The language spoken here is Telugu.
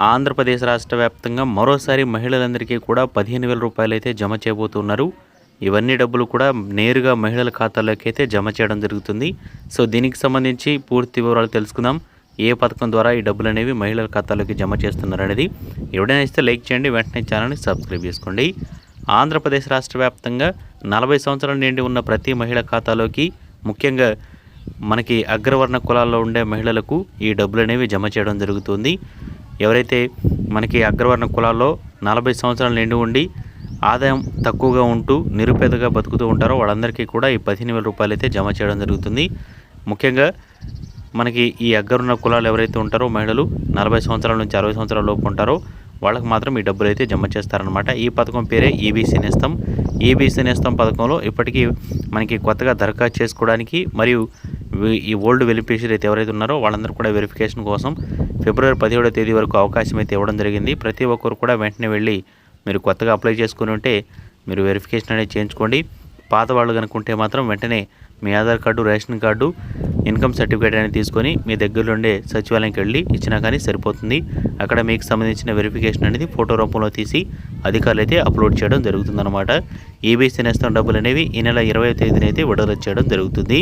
ఆంధ్రప్రదేశ్ రాష్ట్ర వ్యాప్తంగా మరోసారి మహిళలందరికీ కూడా పదిహేను వేల రూపాయలు అయితే జమ చేయబోతున్నారు. ఇవన్నీ డబ్బులు కూడా నేరుగా మహిళల ఖాతాలోకి అయితే జమ చేయడం జరుగుతుంది. సో దీనికి సంబంధించి పూర్తి వివరాలు తెలుసుకుందాం. ఏ పథకం ద్వారా ఈ డబ్బులు అనేవి మహిళల ఖాతాలోకి జమ చేస్తున్నారు అనేది. ఎవడైనా ఇస్తే లైక్ చేయండి వెంటనే ఛానల్ని సబ్స్క్రైబ్ చేసుకోండి. ఆంధ్రప్రదేశ్ రాష్ట్ర వ్యాప్తంగా నలభై సంవత్సరాల నిండి ఉన్న ప్రతి మహిళ ఖాతాలోకి ముఖ్యంగా మనకి అగ్రవర్ణ కులాల్లో ఉండే మహిళలకు ఈ డబ్బులు అనేవి జమ చేయడం జరుగుతుంది. ఎవరైతే మనకి అగ్రవర్ణ కులాల్లో నలభై సంవత్సరాలు నిండి ఉండి ఆదాయం తక్కువగా ఉంటూ నిరుపేదగా బతుకుతూ ఉంటారో వాళ్ళందరికీ కూడా ఈ పదిహేను వేల రూపాయలు అయితే జమ చేయడం జరుగుతుంది. ముఖ్యంగా మనకి ఈ అగ్గరున్న కులాలు ఎవరైతే ఉంటారో మహిళలు నలభై సంవత్సరాల నుంచి అరవై సంవత్సరాల లోపు ఉంటారో వాళ్ళకి మాత్రం ఈ డబ్బులు అయితే జమ చేస్తారనమాట ఈ పథకం పేరే ఈబీసీ నేస్తం. ఈబీసీ నేస్తం పథకంలో ఇప్పటికీ మనకి కొత్తగా దరఖాస్తు చేసుకోవడానికి మరియు ఈ ఓల్డ్ వెరిఫికేషన్ అయితే ఎవరైతే ఉన్నారో వాళ్ళందరూ కూడా వెరిఫికేషన్ కోసం ఫిబ్రవరి పదిహేడో తేదీ వరకు అవకాశం అయితే ఇవ్వడం జరిగింది. ప్రతి ఒక్కరు కూడా వెంటనే వెళ్ళి మీరు కొత్తగా అప్లై చేసుకుని ఉంటే మీరు వెరిఫికేషన్ అనేది చేయించుకోండి. పాత వాళ్ళు కనుక్కుంటే మాత్రం వెంటనే మీ Aadhaar card ration card income certificate అనేది తీసుకొని మీ దగ్గరలోండే సచివాలయంకి వెళ్ళి ఇచ్చినా కానీ సరిపోతుంది. అక్కడ మీకు సంబంధించిన వెరిఫికేషన్ అనేది ఫోటో రూపంలో తీసి అధికారులు అయితే అప్లోడ్ చేయడం జరుగుతుందన్నమాట. ఈబీసీ నేస్తం డబ్బులు అనేవి ఈ నెల ఇరవై తేదీన అయితే విడుదల చేయడం జరుగుతుంది.